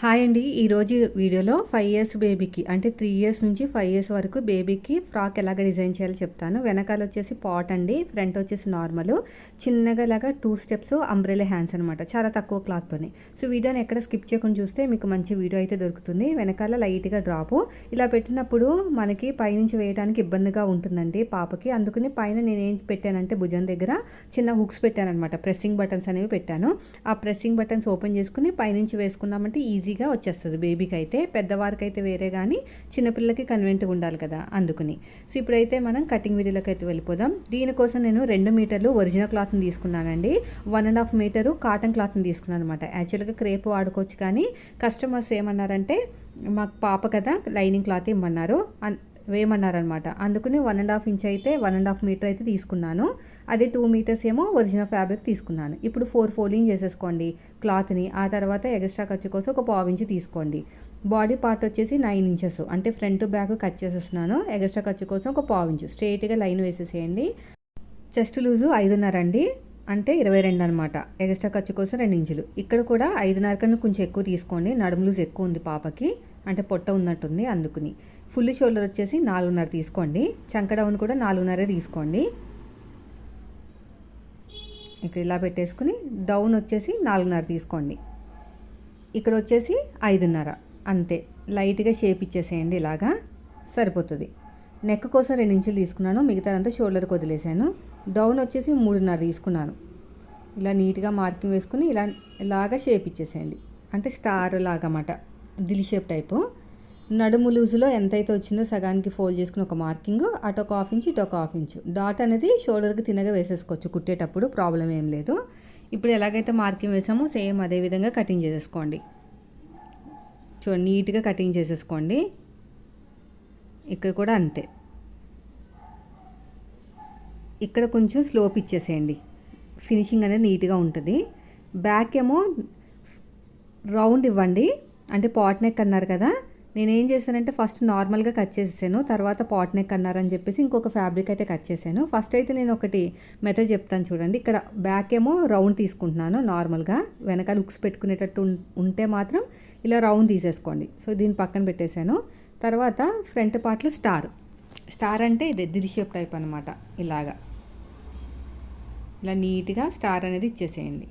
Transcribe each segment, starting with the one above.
Hi అండి. ఈరోజు వీడియోలో ఫైవ్ ఇయర్స్ బేబీకి అంటే త్రీ ఇయర్స్ నుంచి ఫైవ్ ఇయర్స్ వరకు బేబీకి ఫ్రాక్ ఎలాగ డిజైన్ చేయాలో చెప్తాను. వెనకాల వచ్చేసి పాట్ అండి ఫ్రంట్ వచ్చేసి నార్మల్ చిన్నగా ఇలాగా టూ స్టెప్స్ అంబ్రెలా హ్యాండ్స్ అనమాట చాలా తక్కువ క్లాత్తోనే సో వీడియోని ఎక్కడ స్కిప్ చేయకుండా చూస్తే మీకు మంచి వీడియో అయితే దొరుకుతుంది. వెనకాల లైట్గా డ్రాప్ ఇలా పెట్టినప్పుడు మనకి పైనుంచి వేయడానికి ఇబ్బందిగా ఉంటుందండి పాపకి. అందుకని పైన నేను ఏం పెట్టానంటే భుజం దగ్గర చిన్న హుక్స్ పెట్టాను అనమాట ప్రెస్సింగ్ బటన్స్ అనేవి పెట్టాను. ఆ ప్రెస్సింగ్ బటన్స్ ఓపెన్ చేసుకుని పైనుంచి వేసుకున్నామంటే ఈజీ ఈజీగా వచ్చేస్తుంది. బేబీకి అయితే పెద్దవారికి అయితే వేరే కానీ చిన్నపిల్లలకి కన్వెంట్గా ఉండాలి కదా అందుకుని. సో ఇప్పుడైతే మనం కటింగ్ వీడియోలోకి అయితే వెళ్ళిపోదాం దీనికోసం నేను రెండు మీటర్లు ఒరిజినల్ క్లాత్ని తీసుకున్నానండి. One and half metre cotton క్లాత్ని తీసుకున్నాను అనమాట యాక్చువల్గా క్రేప్ వాడుకోవచ్చు కానీ కస్టమర్స్ ఏమన్నారంటే మాకు పాప కదా లైనింగ్ క్లాత్ ఇమ్మన్నారు. అన్- వేయమన్నారనమాట. అందుకని వన్ అండ్ హాఫ్ ఇంచ్ అయితే వన్ అండ్ హాఫ్ మీటర్ అయితే తీసుకున్నాను. అదే టూ మీటర్స్ ఏమో ఒరిజినల్ ఫ్యాబ్రిక్ తీసుకున్నాను. ఇప్పుడు ఫోర్ ఫోలింగ్ చేసేసుకోండి క్లాత్ని ఆ తర్వాత ఎక్స్ట్రా ఖర్చు కోసం ఒక పావు ఇంచు తీసుకోండి. బాడీ పార్ట్ వచ్చేసి నైన్ ఇంచెస్ అంటే ఫ్రంట్ బ్యాక్ కట్ చేసేస్తున్నాను. ఎక్స్ట్రా ఖర్చు కోసం ఒక పావు ఇంచు స్ట్రైట్గా లైన్ వేసేసేయండి. చెస్ట్ లూజు ఐదున్నర అండి. అంటే ఇరవై రెండు అనమాట. ఎక్స్ట్రా ఖర్చు కోసం రెండు ఇంచులు ఇక్కడ కూడా ఐదున్నర కన్నా కొంచెం ఎక్కువ తీసుకోండి. నడుము లూజ్ ఎక్కువ ఉంది పాపకి. అంటే పొట్ట ఉన్నట్టుంది అందుకుని. ఫుల్ షోల్డర్ వచ్చేసి నాలుగున్నర తీసుకోండి. చంక డౌన్ కూడా నాలుగున్నరే తీసుకోండి. ఇక్కడ ఇలా పెట్టేసుకుని డౌన్ వచ్చేసి నాలుగున్నర తీసుకోండి. ఇక్కడ వచ్చేసి ఐదున్నర. అంతే. లైట్గా షేప్ ఇచ్చేసేయండి ఇలాగా. సరిపోతుంది. నెక్ కోసం రెండు ఇంచులు తీసుకున్నాను. మిగతాదంతా షోల్డర్కి వదిలేసాను. డౌన్ వచ్చేసి మూడున్నర తీసుకున్నాను. ఇలా నీట్గా మార్కింగ్ వేసుకుని ఇలా ఇలాగా షేప్ ఇచ్చేసేయండి. అంటే స్టార్ లాగా అన్నమాట దిల్ షేప్ టైపు. నడుము లూజులో ఎంతైతే వచ్చిందో సగానికి ఫోల్డ్ చేసుకుని ఒక మార్కింగ్ అటు ఒక హాఫ్ ఇంచ్ ఇటు ఒక హాఫ్ ఇంచ్. డాట్ అనేది షోల్డర్కి తినగా వేసేసుకోవచ్చు కుట్టేటప్పుడు ప్రాబ్లం ఏం లేదు. ఇప్పుడు ఎలాగైతే మార్కింగ్ వేసామో సేమ్ అదే విధంగా కటింగ్ చేసేసుకోండి. చూడండి నీట్గా కటింగ్ చేసేసుకోండి. ఇక్కడ కూడా అంతే. ఇక్కడ కొంచెం స్లోప్ ఇచ్చేసేయండి. ఫినిషింగ్ అనేది నీట్గా ఉంటుంది. బ్యాక్ ఏమో రౌండ్ ఇవ్వండి. అంటే పాట్ నెక్ అన్నారు కదా నేను ఏం చేశానంటే ఫస్ట్ నార్మల్గా కట్ చేసేసాను తర్వాత పాట్ నెక్ అన్నారని చెప్పేసి ఇంకొక ఫ్యాబ్రిక్ అయితే కట్ చేశాను. ఫస్ట్ అయితే నేను ఒకటి మెథడ్ చెప్తాను చూడండి. ఇక్కడ బ్యాక్ ఏమో రౌండ్ తీసుకుంటున్నాను నార్మల్గా. వెనకాల ఉక్స్ పెట్టుకునేటట్టు ఉం- ఉంటే మాత్రం ఇలా రౌండ్ తీసేసుకోండి. సో దీన్ని పక్కన పెట్టేశాను. తర్వాత ఫ్రంట్ పార్ట్లో స్టార్. స్టార్ అంటే ఇది దిల్ షేప్ టైప్ అనమాట ఇలాగా. ఇలా నీట్గా స్టార్ అనేది ఇచ్చేసేయండి.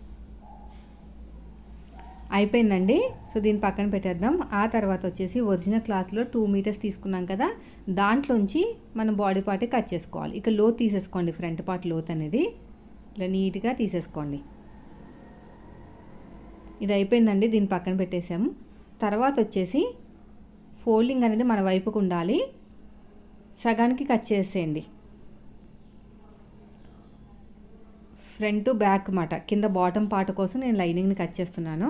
అయిపోయిందండి. సో దీన్ని పక్కన పెట్టేద్దాం. ఆ తర్వాత వచ్చేసి ఒరిజినల్ క్లాత్లో టూ మీటర్స్ తీసుకున్నాం కదా దాంట్లోంచి మనం బాడీ పార్ట్ కట్ చేసుకోవాలి. ఇక లోత్ తీసేసుకోండి ఫ్రంట్ పార్ట్ లోత్ అనేది. ఇలా నీట్గా తీసేసుకోండి. ఇది అయిపోయిందండి దీన్ని పక్కన పెట్టేసాము తర్వాత వచ్చేసి ఫోల్డింగ్ అనేది మన వైపుకు ఉండాలి. సగానికి కట్ చేసేయండి. ఫ్రంట్ బ్యాక్ మాట కింద బాటమ్ పార్ట్ కోసం నేను లైనింగ్ని కట్ చేస్తున్నాను.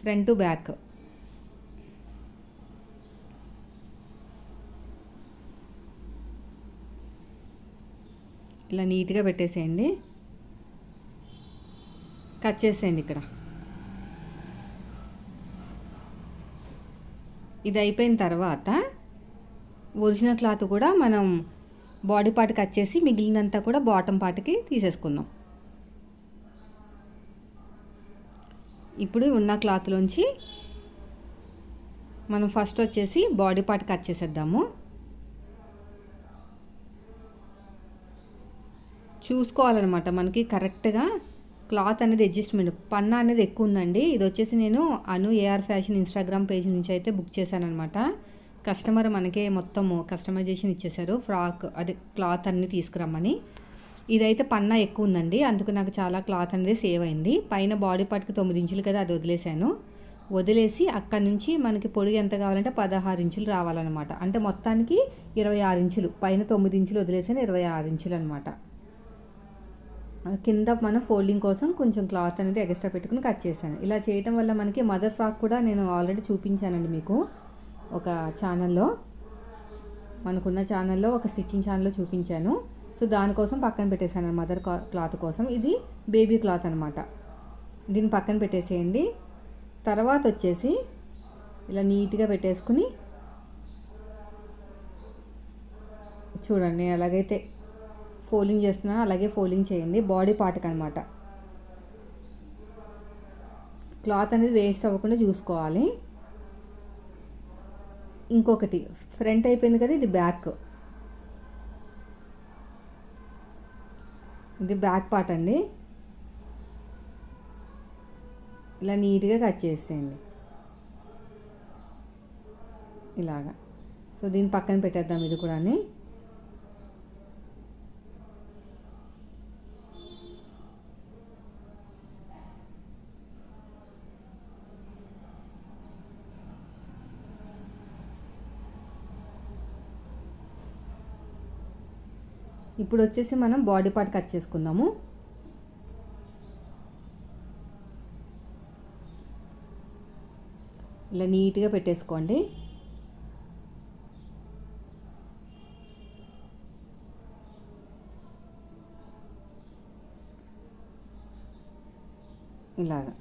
ఫ్రంట్ బ్యాక్ ఇలా నీట్గా పెట్టేసేయండి. కట్ చేసేయండి ఇక్కడ. ఇది అయిపోయిన తర్వాత ఒరిజినల్ క్లాత్ కూడా మనం బాడీ పార్ట్ కట్ చేసి మిగిలినంతా కూడా బాటమ్ పార్ట్కి తీసేసుకుందాం. ఇప్పుడు ఉన్న క్లాత్లోంచి మనం ఫస్ట్ వచ్చేసి బాడీ పార్ట్ కట్ చేసేద్దాము. చూసుకోవాలన్నమాట. మనకి కరెక్ట్గా క్లాత్ అనేది అడ్జస్ట్మెంట్ పన్న అనేది ఎక్కువ ఉందండి. ఇది వచ్చేసి నేను Anu AR fashion Instagram page నుంచి అయితే బుక్ చేశానమాట కస్టమర్ మనకే మొత్తము కస్టమైజేషన్ ఇచ్చేశారు. ఫ్రాక్ అది క్లాత్ అన్ని తీసుకురమ్మని. ఇదైతే పన్నా ఎక్కువ ఉందండి అందుకు నాకు చాలా క్లాత్ అనేది సేవ్ అయింది. పైన బాడీ పార్ట్కి తొమ్మిది ఇంచులు కదా అది వదిలేశాను. వదిలేసి అక్కడి నుంచి మనకి పొడుగు ఎంత కావాలంటే పదహారు ఇంచులు రావాలన్నమాట. అంటే మొత్తానికి ఇరవై ఆరు ఇంచులు. పైన తొమ్మిది ఇంచులు వదిలేసాను ఇరవై ఆరు ఇంచులు అనమాట కింద మనం ఫోల్డింగ్ కోసం కొంచెం క్లాత్ అనేది ఎక్స్ట్రా పెట్టుకుని కట్ చేశాను. ఇలా చేయటం వల్ల మనకి మదర్ ఫ్రాక్ కూడా నేను ఆల్రెడీ చూపించానండి మీకు ఒక ఛానల్లో. మనకున్న ఛానల్లో ఒక స్టిచ్చింగ్ ఛానల్లో చూపించాను. సో దానికోసం పక్కన పెట్టేశాను మదర్ క్లాత్ కోసం. ఇది బేబీ క్లాత్ అనమాట. దీన్ని పక్కన పెట్టేసేయండి. తర్వాత వచ్చేసి ఇలా నీట్గా పెట్టేసుకుని చూడండి నేను ఎలాగైతే ఫోల్డింగ్ చేస్తున్నానో అలాగే ఫోల్డింగ్ చేయండి. బాడీ పార్ట్కి అనమాట. క్లాత్ అనేది వేస్ట్ అవ్వకుండా చూసుకోవాలి. ఇంకొకటి ఫ్రంట్ అయిపోయింది కదా ఇది బ్యాక్. ఇది బ్యాక్ పార్ట్ అండి. ఇలా నీట్గా కట్ చేసేయండి. ఇలాగా. సో దీన్ని పక్కన పెట్టేద్దాం ఇది కూడా ఇప్పుడు వచ్చేసి మనం బాడీ పార్ట్ కట్ చేసుకుందాము. ఇలా నీట్గా పెట్టేసుకోండి. ఇలాగా.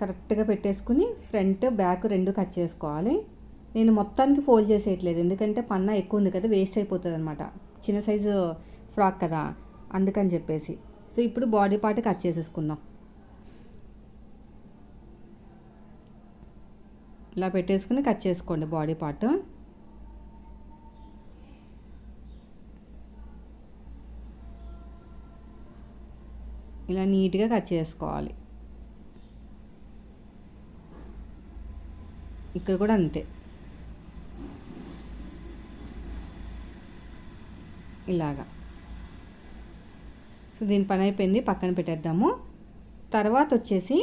కరెక్ట్గా పెట్టేసుకుని ఫ్రంట్ బ్యాక్ రెండు కట్ చేసుకోవాలి. నేను మొత్తానికి ఫోల్డ్ చేసేయట్లేదు. ఎందుకంటే పన్న ఎక్కువ ఉంది కదా వేస్ట్ అయిపోతుంది అనమాట చిన్న సైజు ఫ్రాక్ కదా అందుకని చెప్పేసి. సో ఇప్పుడు బాడీ పార్ట్ కట్ చేసేసుకుందాం. ఇలా పెట్టేసుకుని కట్ చేసుకోండి బాడీ పార్ట్. ఇలా నీట్గా కట్ చేసుకోవాలి. ఇక్కడ కూడా అంతే. ఇలాగా. సో దీని పని అయిపోయింది. పక్కన పెట్టేద్దాము. తర్వాత వచ్చేసి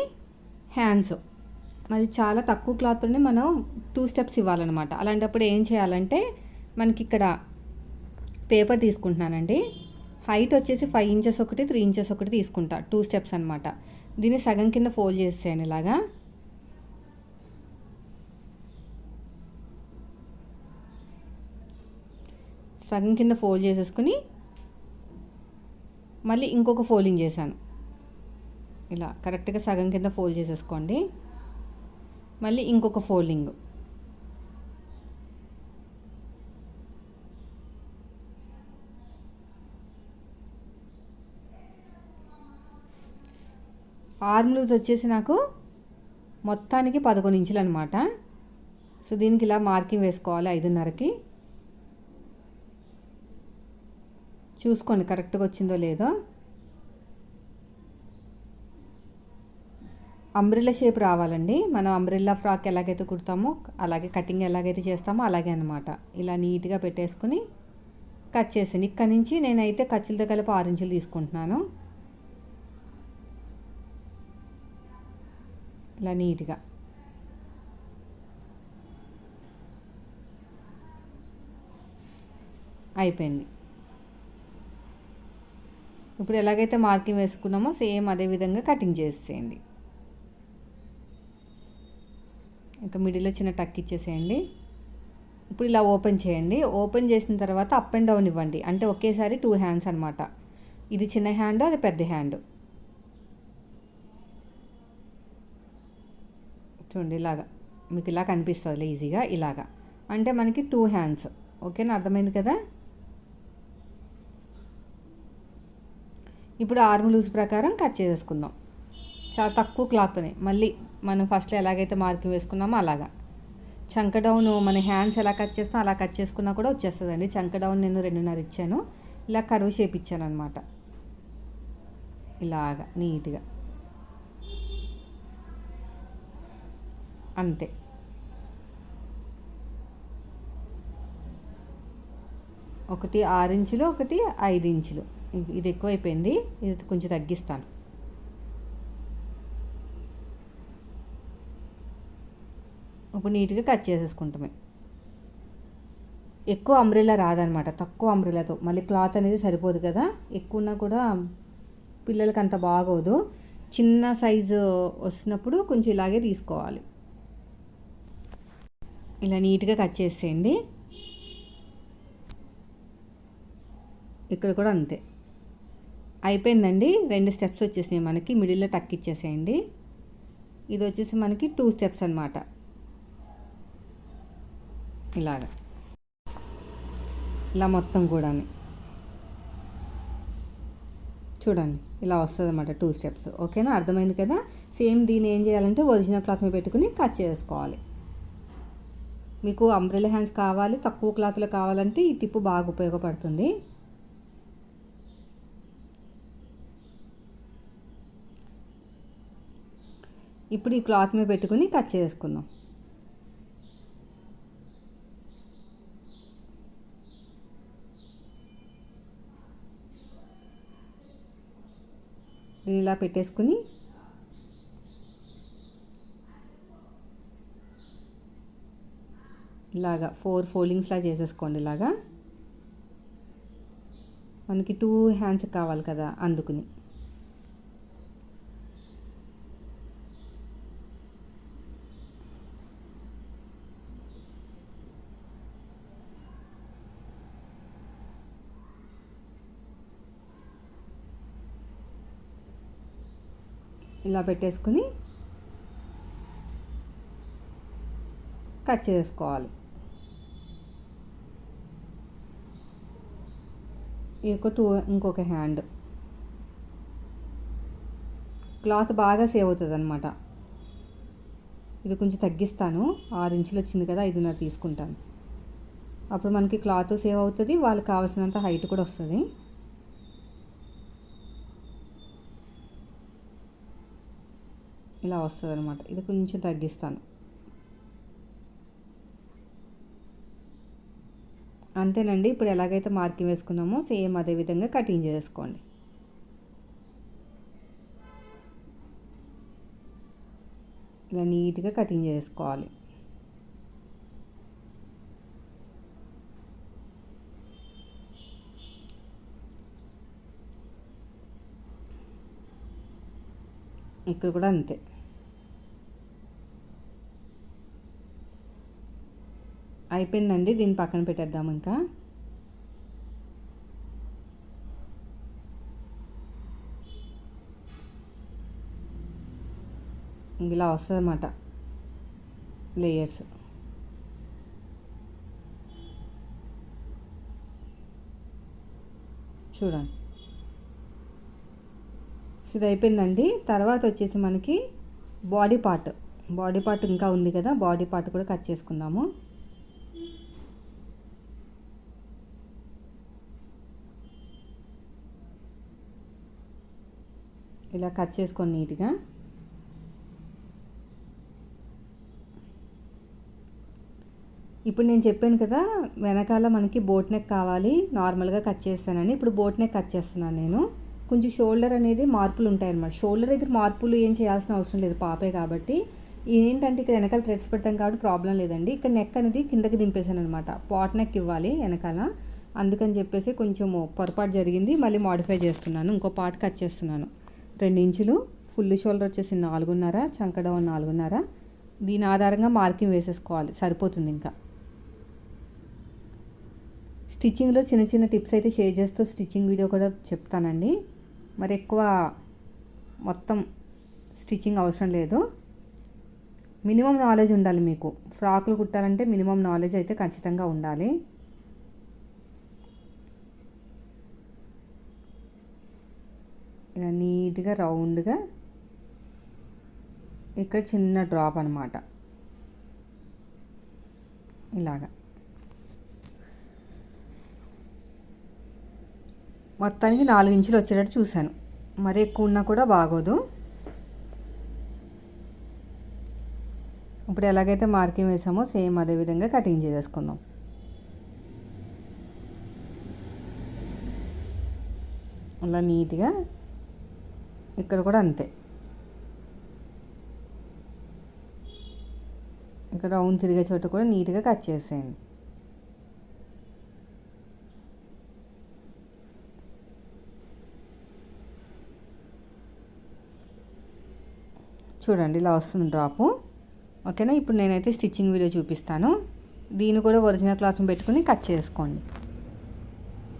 హ్యాండ్స్. మరి చాలా తక్కువ క్లాత్లోనే మనం టూ స్టెప్స్ ఇవ్వాలన్నమాట. అలాంటప్పుడు ఏం చేయాలంటే మనకి ఇక్కడ పేపర్ తీసుకుంటున్నానండి. హైట్ వచ్చేసి ఫైవ్ ఇంచెస్ ఒకటి త్రీ ఇంచెస్ ఒకటి తీసుకుంటా. టూ స్టెప్స్ అనమాట దీన్ని సగం కింద ఫోల్డ్ చేసేయండి ఇలాగా. సగం కింద ఫోల్డ్ చేసేసుకుని మళ్ళీ ఇంకొక ఫోల్డింగ్ చేశాను. ఇలా కరెక్ట్గా సగం కింద ఫోల్డ్ చేసేసుకోండి. మళ్ళీ ఇంకొక ఫోల్డింగ్. ఆర్మ్ లూజ్ వచ్చేసి నాకు మొత్తానికి పదకొండు ఇంచులు అనమాట సో దీనికి ఇలా మార్కింగ్ వేసుకోవాలి ఐదున్నరకి. చూసుకోండి కరెక్ట్గా వచ్చిందో లేదో. అంబ్రిల్లా షేప్ రావాలండి. మనం అంబ్రిల్లా ఫ్రాక్ ఎలాగైతే కుడతామో అలాగే కటింగ్ ఎలాగైతే చేస్తామో అలాగే అనమాట ఇలా నీట్గా పెట్టేసుకుని కట్ చేసాను ఇక్కడ నుంచి నేనైతే ఖర్చులతో కలిపి ఆరెంజ్లు తీసుకుంటున్నాను. ఇలా నీట్గా. అయిపోయింది. ఇప్పుడు ఎలాగైతే మార్కింగ్ వేసుకున్నామో సేమ్ అదే విధంగా కటింగ్ చేసేయండి. ఇంకా మిడిల్లో చిన్న టక్ ఇచ్చేసేయండి. ఇప్పుడు ఇలా ఓపెన్ చేయండి. ఓపెన్ చేసిన తర్వాత అప్ అండ్ డౌన్ ఇవ్వండి. అంటే ఒకేసారి టూ హ్యాండ్స్ అనమాట ఇది చిన్న హ్యాండ్ అది పెద్ద హ్యాండ్. చూడండి ఇలాగా. మీకు ఇలా కనిపిస్తుంది ఈజీగా ఇలాగా. అంటే మనకి టూ హ్యాండ్స్. ఓకేనా? అర్థమైంది కదా? ఇప్పుడు ఆర్మ్ లూజ్ ప్రకారం కట్ చేసేసుకుందాం. చాలా తక్కువ క్లాత్తోనే. మళ్ళీ మనం ఫస్ట్లో ఎలాగైతే మార్కింగ్ వేసుకున్నామో అలాగా. చంక డౌన్ మన హ్యాండ్స్ ఎలా కట్ చేస్తాం అలా కట్ చేసుకున్నా కూడా వచ్చేస్తుందండి. చంక డౌన్ నేను రెండున్నర ఇచ్చాను. ఇలా కరువు షేప్ ఇచ్చాను అనమాట ఇలాగా నీట్గా. అంతే. ఒకటి ఆరు ఇంచులు ఒకటి ఐదు ఇంచులు. ఇది ఎక్కువైపోయింది. ఇది కొంచెం తగ్గిస్తాను. ఇప్పుడు నీట్గా కట్ చేసేసుకుంటామే. ఎక్కువ అంబ్రెల్లా రాదనమాట. తక్కువ అంబ్రెల్లాతో. మళ్ళీ క్లాత్ అనేది సరిపోదు కదా. ఎక్కువ ఉన్నా కూడా పిల్లలకి అంత బాగోదు. చిన్న సైజు వస్తున్నప్పుడు కొంచెం ఇలాగే తీసుకోవాలి. ఇలా నీట్గా కట్ చేసేయండి. ఇక్కడ కూడా అంతే. అయిపోయిందండి. రెండు స్టెప్స్ వచ్చేసినాయి మనకి. మిడిల్లో టక్ ఇచ్చేసేయండి. ఇది వచ్చేసి మనకి టూ స్టెప్స్ అనమాట ఇలాగా. ఇలా మొత్తం కూడా చూడండి. ఇలా వస్తుంది అనమాట టూ స్టెప్స్. ఓకేనా? అర్థమైంది కదా? సేమ్ దీన్ని ఏం చేయాలంటే ఒరిజినల్ క్లాత్ మీద పెట్టుకుని కట్ చేసుకోవాలి. మీకు అంబ్రెల్ హ్యాండ్స్ కావాలి తక్కువ క్లాత్లో కావాలంటే ఈ టిప్పు బాగా ఉపయోగపడుతుంది. ఇప్పుడు ఈ క్లాత్ మీద పెట్టుకుని కట్ చేసుకుందాం. ఇలా పెట్టేసుకుని ఇలాగా ఫోర్ ఫోల్డింగ్స్లా చేసేసుకోండి ఇలాగా. మనకి టూ హ్యాండ్స్ కావాలి కదా అందుకుని. ఇలా పెట్టేసుకుని కట్ చేసుకోవాలి. ఇంకో టూ ఇంకొక హ్యాండ్. క్లాత్ బాగా సేవ్ అవుతుంది అనమాట ఇది కొంచెం తగ్గిస్తాను. ఆరు ఇంచులు వచ్చింది కదా ఐదున్నర తీసుకుంటాను. అప్పుడు మనకి క్లాత్ సేవ్ అవుతుంది వాళ్ళకి కావాల్సినంత హైట్ కూడా వస్తుంది. ఇలా వస్తుంది అనమాట ఇది కొంచెం తగ్గిస్తాను. అంతేనండి ఇప్పుడు ఎలాగైతే మార్కింగ్ వేసుకున్నామో సేమ్ అదే విధంగా కటింగ్ చేసుకోండి. ఇలా నీట్గా కటింగ్ చేసుకోవాలి. ఇక్కడ కూడా అంతే. అయిపోయిందండి దీన్ని పక్కన పెట్టేద్దాం ఇంకా. ఇలా వస్తుందన్నమాట లేయర్స్ చూడండి. ఇది అయిపోయిందండి. తర్వాత వచ్చేసి మనకి బాడీ పార్ట్. బాడీ పార్ట్ ఇంకా ఉంది కదా బాడీ పార్ట్ కూడా కట్ చేసుకుందాము. ఇలా కట్ చేసుకొని నీట్గా. ఇప్పుడు నేను చెప్పాను కదా వెనకాల మనకి బోట్ నెక్ కావాలి నార్మల్గా కట్ చేస్తానని. ఇప్పుడు బోట్ నెక్ కట్ చేస్తున్నాను నేను. కొంచెం షోల్డర్ అనేది మార్పులు ఉంటాయన్నమాట. షోల్డర్ దగ్గర మార్పులు ఏం చేయాల్సిన అవసరం లేదు పాపే కాబట్టి. ఏంటంటే ఇక్కడ వెనకాల థ్రెడ్స్ పెడతాం కాబట్టి ప్రాబ్లం లేదండి. ఇక్కడ నెక్ అనేది కిందకి దింపేశాను అనమాట పాట్ నెక్ ఇవ్వాలి వెనకాల. అందుకని చెప్పేసి కొంచెం పొరపాటు జరిగింది మళ్ళీ మాడిఫై చేస్తున్నాను. ఇంకో పార్ట్ కట్ చేస్తున్నాను. రెండు ఇంచులు ఫుల్ షోల్డర్ వచ్చేసి నాలుగున్నర చంకడౌన్ నాలుగున్నర. దీని ఆధారంగా మార్కింగ్ వేసేసుకోవాలి సరిపోతుంది ఇంకా. స్టిచ్చింగ్లో చిన్న చిన్న టిప్స్ అయితే షేర్ చేస్తూ స్టిచ్చింగ్ వీడియో కూడా చెప్తానండి. మరి ఎక్కువ మొత్తం స్టిచ్చింగ్ అవసరం లేదు. మినిమం నాలెడ్జ్ ఉండాలి మీకు. ఫ్రాకులు కుట్టాలంటే మినిమం నాలెడ్జ్ అయితే ఖచ్చితంగా ఉండాలి. ఇలా నీట్గా రౌండ్గా ఇక్కడ చిన్న డ్రాప్ అనమాట ఇలాగా. మొత్తానికి నాలుగు ఇంచులు వచ్చేటట్టు చూశాను. మరి ఎక్కువ ఉన్నా కూడా బాగోదు. ఇప్పుడు ఎలాగైతే మార్కింగ్ వేసామో సేమ్ అదే విధంగా కటింగ్ చేసేసుకుందాం. అలా నీట్గా ఇక్కడ కూడా అంతే. ఇక్కడ రౌండ్ తిరిగే చోట కూడా నీట్గా కట్ చేసేయండి. చూడండి ఇలా వస్తుంది డ్రాపు ఓకేనా? ఇప్పుడు నేనైతే స్టిచ్చింగ్ వీడియో చూపిస్తాను. దీన్ని కూడా ఒరిజినల్ క్లాత్ని పెట్టుకుని కట్ చేసుకోండి.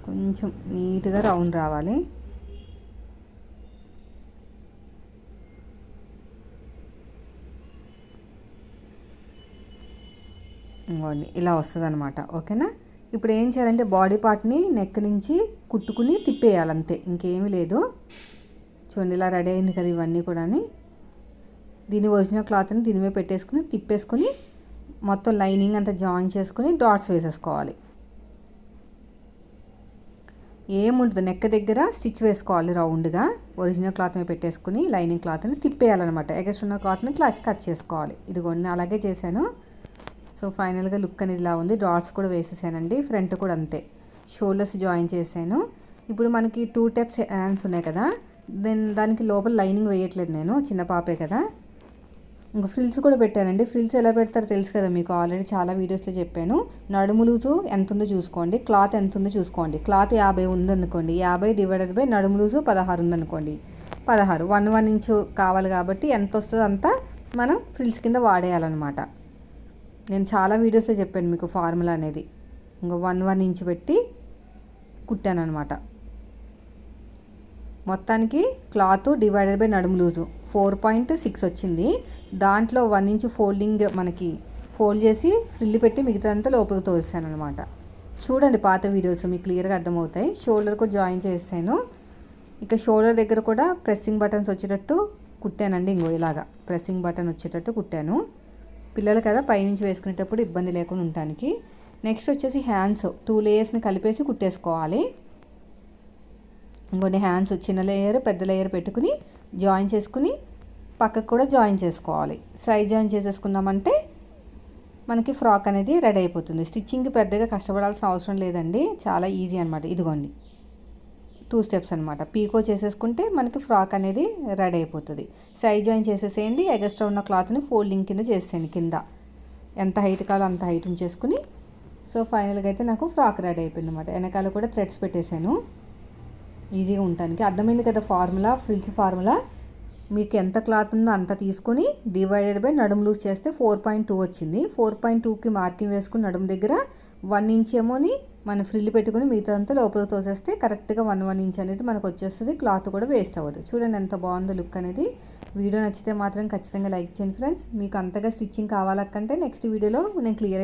కొంచెం నీట్గా రౌండ్ రావాలి. ఇంకోండి ఇలా వస్తుంది అనమాట ఓకేనా? ఇప్పుడు ఏం చేయాలంటే బాడీ పార్ట్ని నెక్ నుంచి కుట్టుకుని తిప్పేయాలి అంతే ఇంకేమీ లేదు. చూడండి ఇలా రెడీ అయింది కదా ఇవన్నీ కూడా దీని ఒరిజినల్ క్లాత్ని దీని మీద పెట్టేసుకుని తిప్పేసుకుని మొత్తం లైనింగ్ అంతా జాయిన్ చేసుకుని డాట్స్ వేసేసుకోవాలి. ఏముండదు నెక్క దగ్గర స్టిచ్ వేసుకోవాలి రౌండ్గా. ఒరిజినల్ క్లాత్ మీద పెట్టేసుకుని లైనింగ్ క్లాత్ని తిప్పేయాలన్నమాట. ఎగస్ట్ ఉన్న క్లాత్ని క్లాత్ కట్ చేసుకోవాలి. ఇదిగోండి అలాగే చేశాను. సో ఫైనల్గా లుక్ అనేది ఇలా ఉంది. డాట్స్ కూడా వేసేసానండి. ఫ్రంట్ కూడా అంతే. షోల్డర్స్ జాయిన్ చేశాను. ఇప్పుడు మనకి టూ టైప్స్ హ్యాండ్స్ ఉన్నాయి కదా. దెన్ దానికి లోపల లైనింగ్ వేయట్లేదు నేను. చిన్న పాపే కదా. ఇంకా ఫ్రిల్స్ కూడా పెట్టానండి. ఫ్రిల్స్ ఎలా పెడతారో తెలుసు కదా మీకు. ఆల్రెడీ చాలా వీడియోస్లో చెప్పాను. నడుము లూజు ఎంత ఉందో చూసుకోండి. క్లాత్ ఎంత ఉందో చూసుకోండి. క్లాత్ యాభై ఉందనుకోండి. యాభై డివైడెడ్ బై నడుము లూజు పదహారు ఉందనుకోండి. పదహారు. వన్ వన్ ఇంచు కావాలి కాబట్టి ఎంత వస్తుందో అంతా మనం ఫ్రిల్స్ కింద వాడేయాలన్నమాట. నేను చాలా వీడియోస్లో చెప్పాను మీకు ఫార్ములా అనేది. ఇంకా వన్ వన్ ఇంచ్ పెట్టి కుట్టాను అనమాట మొత్తానికి క్లాత్ డివైడెడ్ బై నడుము లూజు. ఫోర్ పాయింట్ సిక్స్ వచ్చింది. దాంట్లో వన్ ఇంచ్ ఫోల్డింగ్ మనకి ఫోల్డ్ చేసి ఫ్రిల్లి పెట్టి మిగతాదంతా లోపలికి తోస్తాను అనమాట చూడండి పాత వీడియోస్ మీకు క్లియర్గా అర్థమవుతాయి. షోల్డర్ కూడా జాయిన్ చేస్తాను ఇక షోల్డర్ దగ్గర కూడా ప్రెస్సింగ్ బటన్స్ వచ్చేటట్టు కుట్టానండి. ఇంకో ఇలాగా ప్రెస్సింగ్ బటన్ వచ్చేటట్టు కుట్టాను. పిల్లలు కదా పైనుంచి వేసుకునేటప్పుడు ఇబ్బంది లేకుండా ఉండటానికి. నెక్స్ట్ వచ్చేసి హ్యాండ్స్ టూ లేయర్స్ని కలిపేసి కుట్టేసుకోవాలి. ఇంకొన్ని హ్యాండ్స్ చిన్న లేయర్ పెద్ద లేయర్ పెట్టుకుని జాయిన్ చేసుకుని పక్కకు కూడా జాయిన్ చేసుకోవాలి. సైజ్ జాయిన్ చేసేసుకున్నామంటే మనకి ఫ్రాక్ అనేది రెడీ అయిపోతుంది. స్టిచ్చింగ్కి పెద్దగా కష్టపడాల్సిన అవసరం లేదండి. చాలా ఈజీ అనమాట ఇదిగోండి. టూ స్టెప్స్ అనమాట పీకో చేసేసుకుంటే మనకి ఫ్రాక్ అనేది రెడీ అయిపోతుంది. సైజ్ జాయిన్ చేసేసేయండి. ఎగస్ట్రా ఉన్న క్లాత్ని ఫోల్డింగ్ కింద చేసేయండి కింద. ఎంత హైట్ కావాలో అంత హైట్ ఉంచేసుకుని. సో ఫైనల్గా అయితే నాకు ఫ్రాక్ రెడీ అయిపోయింది అనమాట వెనకాల కూడా థ్రెడ్స్ పెట్టేశాను. ఈజీగా ఉండటానికి. అర్థమైంది కదా ఫార్ములా ఫ్రిల్స్ ఫార్ములా మీకు ఎంత క్లాత్ ఉందో అంత తీసుకొని డివైడెడ్ బై నడుము లూజ్ చేస్తే ఫోర్ పాయింట్ టూ వచ్చింది. ఫోర్ పాయింట్ టూకి మార్కింగ్ వేసుకుని నడుము దగ్గర వన్ ఇంచ్ ఏమోని మనం ఫ్రిల్ పెట్టుకుని మిగతాదంతా లోపలికి తోసేస్తే కరెక్ట్గా వన్ వన్ ఇంచ్ అనేది మనకు వచ్చేస్తుంది. క్లాత్ కూడా వేస్ట్ అవ్వదు. చూడండి ఎంత బాగుందో లుక్ అనేది. వీడియో నచ్చితే మాత్రం ఖచ్చితంగా లైక్ చేయండి ఫ్రెండ్స్. మీకు అంతగా స్టిచ్చింగ్ కావాలక్కంటే నెక్స్ట్ వీడియోలో నేను క్లియర్